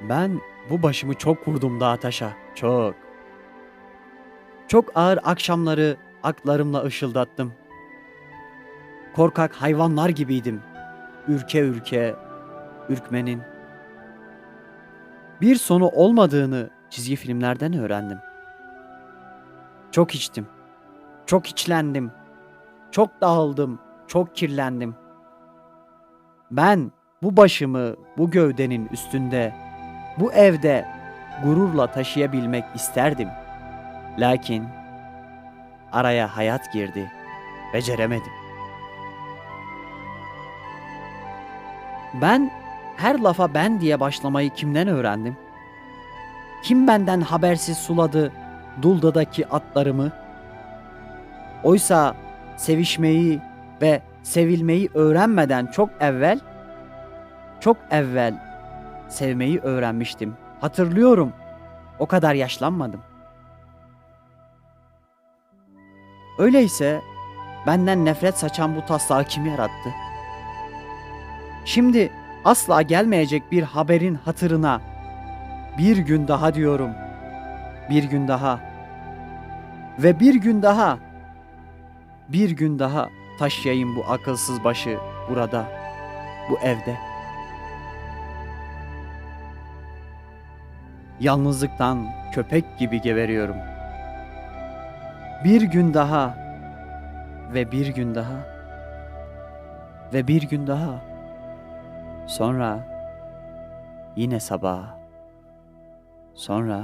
Ben bu başımı çok vurdum dağa taşa. Çok. Çok ağır akşamları aklarımla ışıldattım. Korkak hayvanlar gibiydim. Ürke ürke, ürkmenin. Bir sonu olmadığını çizgi filmlerden öğrendim. Çok içtim. Çok içlendim. Çok dağıldım. Çok kirlendim. Ben bu başımı bu gövdenin üstünde, bu evde gururla taşıyabilmek isterdim. Lakin araya hayat girdi. Beceremedim. Ben her lafa ben diye başlamayı kimden öğrendim? Kim benden habersiz suladı Dulda'daki atlarımı? Oysa sevişmeyi ve sevilmeyi öğrenmeden çok evvel çok evvel sevmeyi öğrenmiştim. Hatırlıyorum. O kadar yaşlanmadım. Öyleyse benden nefret saçan bu taslağı kim yarattı? Şimdi asla gelmeyecek bir haberin hatırına bir gün daha diyorum. Bir gün daha. Ve bir gün daha. Bir gün daha taşıyayım bu akılsız başı burada, bu evde. Yalnızlıktan köpek gibi geveriyorum. Bir gün daha ve bir gün daha ve bir gün daha. Sonra yine sabah. Sonra